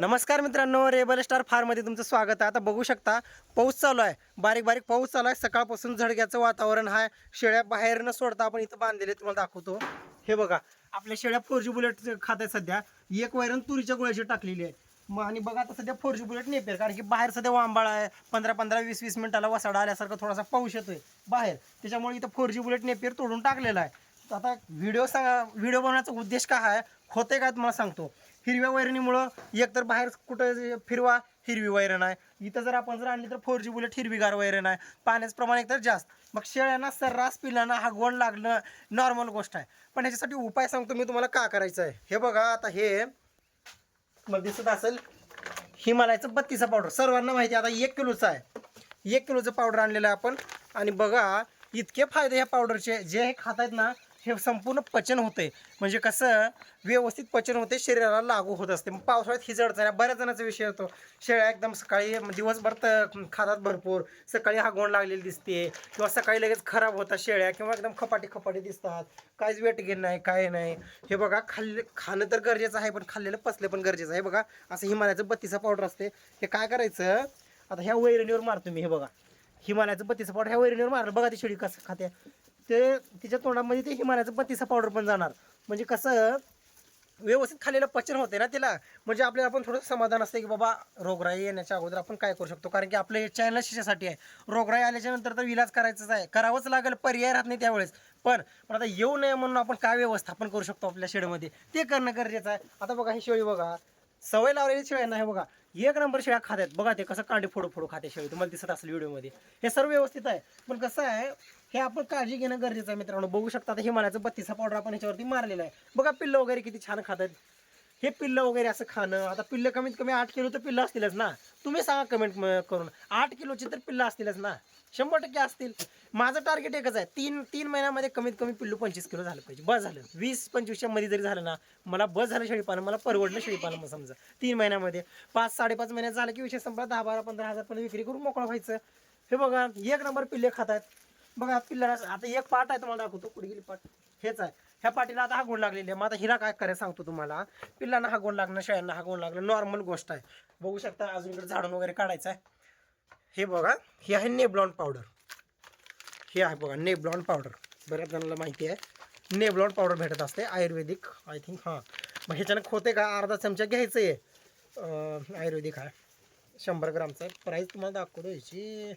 नमस्कार मित्रांनो rebel star फार्ममध्ये तुमचं स्वागत आहे. आता बघू शकता पाऊस चालू आहे. बारीक बारीक पाऊस चालू आहे. सकाळपासून झडग्याचं वातावरण आहे. शेळ्या बाहेर न सोडता आपण इथं बांधलेले तुम्हाला दाखवतो. हे बघा आपल्या शेळ्या फोर जी बुलेट खात आहे सध्या. एक वैरण तुरीच्या गोळ्याची टाकलेली आहे. मग आणि बघा आता सध्या फोर जी बुलेट नेपेर कारण की बाहेर सध्या वांबाळा आहे. पंधरा पंधरा वीस वीस मिनिटाला वसाडा आल्यासारखं थोडासा पाऊस येतोय बाहेर. त्याच्यामुळे इथं फोर जी बुलेट नेपेर तोडून टाकलेला आहे. आता व्हिडिओ सांगा व्हिडिओ बनवण्याचा उद्देश काय आहे? होते काय तुम्हाला सांगतो. हिरव्या वैरणीमुळं एकतर बाहेर कुठं फिरवा हिरवी वैरण आहे. इथं जर आपण जर आणली तर फोर जी बुलेट हिरवीगार वैरण आहे. पाण्याचं प्रमाण एकतर जास्त. मग शेळ्यांना सर्रास पिल्लांना हागवण लागणं नॉर्मल गोष्ट आहे. पण ह्याच्यासाठी उपाय सांगतो मी तुम्हाला का करायचं आहे. हे बघा आता हे मग दिसत असेल हिमालयाचं बत्तीसा पावडर सर्वांना माहिती आहे आता एक किलोचं आहे. एक किलोचं पावडर आणलेलं आहे आपण. आणि बघा इतके फायदे ह्या पावडरचे जे हे खात आहेत ना हे संपूर्ण पचन होते म्हणजे कसं व्यवस्थित पचन होते शरीराला लागू होत असते मग पावसाळ्यात हिजडचं बऱ्याच जणांचा विषय होतो. शेळ्या एकदम सकाळी दिवसभर तर खातात भरपूर. सकाळी हागवण लागलेली दिसते किंवा सकाळी लगेच खराब होतात शेळ्या किंवा एकदम खपाटी खपाटी दिसतात. काहीच वेट गेन नाही काय नाही. हे बघा खाल्ले खाणं तर गरजेचं आहे पण खाल्लेलं पचले पण गरजेचं आहे. बघा असं हिमालयाचं बत्तीचा पावडर असते हे काय करायचं? आता ह्या वैरणीवर मारतो मी हे बघा. हिमालयाचं बत्तीचं पावडर ह्या वैरणीवर मारलं बघा ती शेळी कसं खात्या. ते तिच्या तोंडामध्ये ते हिमालयाचं बत्तीसा पावडर पण जाणार. म्हणजे कसं व्यवस्थित खाल्लेलं पचन होते ना तिला. म्हणजे आपल्याला आपण थोडं समाधान असतं की बाबा रोगराई येण्याच्या अगोदर आपण काय करू शकतो? कारण की आपलं हे चॅनल शिक्षासाठी आहे. रोगराई आल्याच्यानंतर तर इलाज करायचाच आहे. करावंच लागेल पर्याय राहत नाही त्यावेळेस. पण पण आता येऊ नये म्हणून आपण काय व्यवस्थापन करू शकतो आपल्या शेडमध्ये? ते करणं गरजेचं आहे. आता बघा ही शेळी बघा. सवय लावलेली शेळ्यांना हे बघा. एक नंबर शेळ्या खात्यात. बघा ते कसं कांडी फोडू फोडू खाते शेळी तुम्हाला दिसत असेल व्हिडिओमध्ये. हे सर्व व्यवस्थित आहे. पण कसं आहे हे आपण काळजी घेणं गरजेचं आहे मित्रांनो. बघू शकता आता हिमालयाचं बत्तीसा पावडर आपण ह्याच्यावरती मारलेला आहे. बघा पिल्लं वगैरे किती छान खातात. हे पिल्लं वगैरे असं खाणं आता पिल्लं कमीत कमी आठ किलो तर पिल्लं असतीलच ना. तुम्ही सांगा कमेंट करून. आठ किलोची तर पिल्लं असतीलच ना. शंभर टक्के असतील. माझं टार्गेट एकच आहे. तीन तीन महिन्यामध्ये कमीत कमी पिल्लू पंचवीस किलो झालं पाहिजे. बस झालं. वीस पंचवीसच्या मध्ये जरी झालं ना मला बस झालं शेळीपालन मला परवडलं शेळीपालन मग समजा. तीन महिन्यामध्ये. पाच साडेपाच महिन्यात झालं की विषय संपला दहा बारा पंधरा हजारपर्यंत विक्री करून मोकळं व्हायचं. हे बघा एक नंबर पिल्ले खातात बघा पिल्ला आता एक पाट आहे तुम्हाला दाखवतो. पुढे गेली पाट? हेच आहे. ह्या पाटीला आता हागवण लागलेली आहे. मग आता हिला काय करायला सांगतो तुम्हाला. पिल्लांना हागवण लागणं हा हागवण लागणं नॉर्मल गोष्ट आहे. बघू शकता अजून इकडे झाडून वगैरे काढायचं आहे. हे बघा हे आहे नेब्लॉन पावडर. हे आहे बघा नेब्लॉन पावडर. बऱ्याच जणांना माहिती आहे. नेब्लॉन पावडर भेटत असते आयुर्वेदिक आय थिंक हां. मग ह्याच्यानं होते का? अर्धा चमचा घ्यायचं आहे. आयुर्वेदिक आहे. शंभर ग्रामचं. प्राईस तुम्हाला दाखवतो ह्याची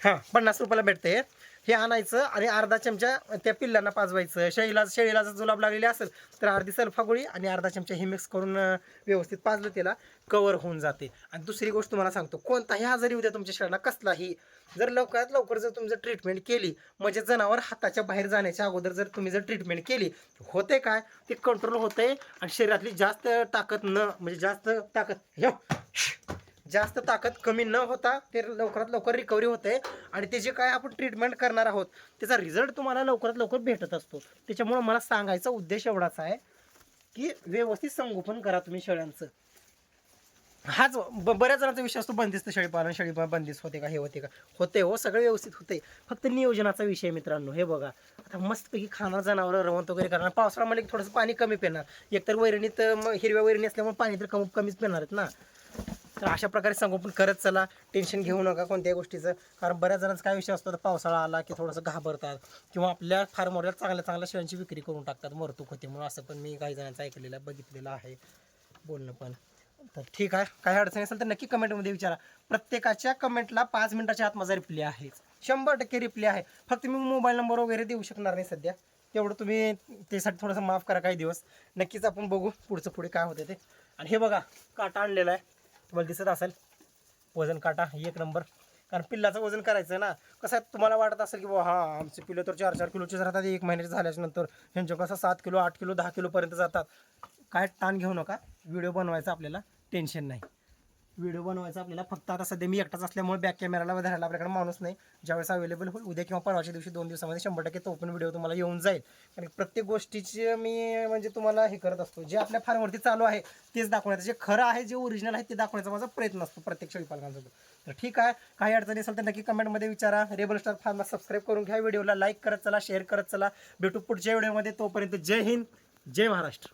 हां पन्नास रुपयाला भेटते. हे आणायचं आणि अर्धा चमचा त्या पिल्लांना पाजवायचं. शेळीला शेळीला जर जुलाब लागलेली असेल तर अर्धी सल्फा गोळी आणि अर्धा चमचा हे मिक्स करून व्यवस्थित पाजलं त्याला कवर होऊन जाते. आणि दुसरी गोष्ट तुम्हाला सांगतो कोणताही आजारी उद्या तुमच्या शेळ्यांना कसलाही. जर लवकरात लवकर जर तुम्ही जर ट्रीटमेंट केली म्हणजे जनावर हाताच्या बाहेर जाण्याच्या अगोदर जर तुम्ही जर ट्रीटमेंट केली होते काय? ते कंट्रोल होते आणि शरीरातली जास्त ताकद न म्हणजे जास्त ताकद जास्त ताकद कमी न होता ते लवकरात लवकर रिकव्हरी होते आणि ते जे काय आपण ट्रीटमेंट करणार आहोत त्याचा रिझल्ट तुम्हाला लवकरात लवकर भेटत असतो. त्याच्यामुळं मला सांगायचा उद्देश एवढाच आहे की व्यवस्थित संगोपन करा तुम्ही शेळ्यांचं. हाच ब- बऱ्याच जणांचा विषय असतो बंदिस्त शेळीपालन शेळीपालन बंदिस्त होते का हे होते का? होते हो सगळं व्यवस्थित होते. फक्त नियोजनाचा विषय मित्रांनो हे बघा. आता मस्तपैकी खाणार जनावर रवंत वगैरे करणार. पावसाळ्यामध्ये थोडंसं पाणी कमी पिणार. एकतर वैरणीत मग हिरव्या वैरणी असल्यामुळे पाणी तर कमी कमीच पिणार आहेत ना. तर अशा प्रकारे संगोपन करत चला टेन्शन घेऊ नका कोणत्याही गोष्टीचं. कारण बऱ्याच जणांचा काय विषय असतो तर पावसाळा आला की थोडंसं घाबरतात किंवा आपल्या फार्मवर चांगल्या चांगल्या शेळ्यांची विक्री करून टाकतात मरतूक होते म्हणून असं पण मी काही जणांचं ऐकलेलं बघितलेलं आहे बोलणं पण. तर ठीक आहे काही अडचणी असेल तर नक्की कमेंटमध्ये विचारा. प्रत्येकाच्या कमेंटला पाच मिनिटाच्या आत माझा रिप्लाय आहे शंभर टक्के रिप्लाय आहे. फक्त मी मोबाईल नंबर वगैरे देऊ शकणार नाही सध्या. तेवढं तुम्ही त्यासाठी थोडंसं माफ करा काही दिवस. नक्कीच आपण बघू पुढचं पुढे काय होतं ते. आणि हे बघा काटा आणलेला आहे. तुम्हाला दिसत असेल. वजन काटा एक नंबर कारण पिल्लाचं वजन करायचं ना. कसं आहे तुम्हाला वाटत असेल की बा हां आमचे पिल्लं तर चार चार किलोचे राहतात एक महिन्याचे झाल्याच्यानंतर. ह्यांच्या कसं सात किलो आठ किलो दहा किलोपर्यंत जातात. काय ताण घेऊ नका. व्हिडिओ बनवायचा आपल्याला टेन्शन नाही. व्हिडिओ बनवायचा आपल्याला फक्त आता सध्या मी एकटाच असल्यामुळे बॅक कॅमेराला धरायला आपल्याकडे माणूस नाही. ज्यावेळेस अवेलेबल होईल उद्या किंवा परवाच्या दिवशी दोन दिवसामध्ये शंभर टक्के तो पण व्हिडिओ तुम्हाला येऊन जाईल. आणि प्रत्येक गोष्टीचे मी म्हणजे तुम्हाला हे करत असतो. जे आपल्या फार्मवरती चालू आहे तेच दाखवण्याचं. जे खरं आहे जे ओरिजिनल आहे ते दाखवण्याचा माझा प्रयत्न असतो प्रत्येक शेळीपालकांसोबत तर ठीक आहे काही अडचणी असेल तर नक्की कमेंटमध्ये विचारा. रेबल स्टार फार्मला सबस्क्राईब करून घ्या. व्हिडिओला लाईक करत चला शेअर करत चला. भेटू पुढच्या व्हिडिओमध्ये तोपर्यंत जय हिंद जय महाराष्ट्र.